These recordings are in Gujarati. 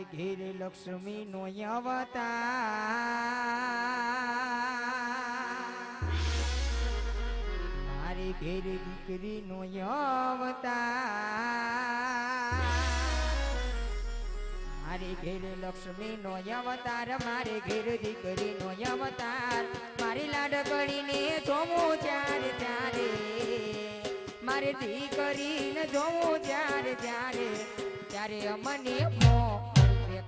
મારી ઘેર લક્ષ્મી નો અવતા મારી ઘેર દીકરી નો અવતા મારી ઘેર લક્ષ્મી નો અવતાર, મારે ઘેર દીકરી નો અવતાર. મારી લાડકડીને જોવું ચાર ચારે. મારે દીકરીને જોવું ચાર ચારે. ત્યારે અમને મો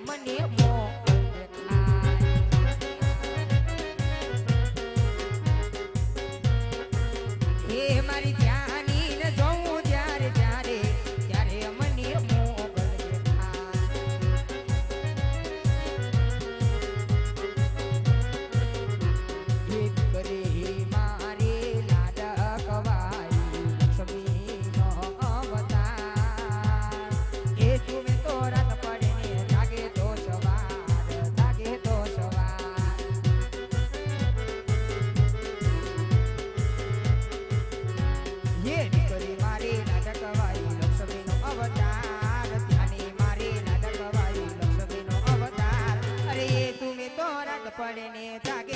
money, money. পড়ে নিয়ে জাগে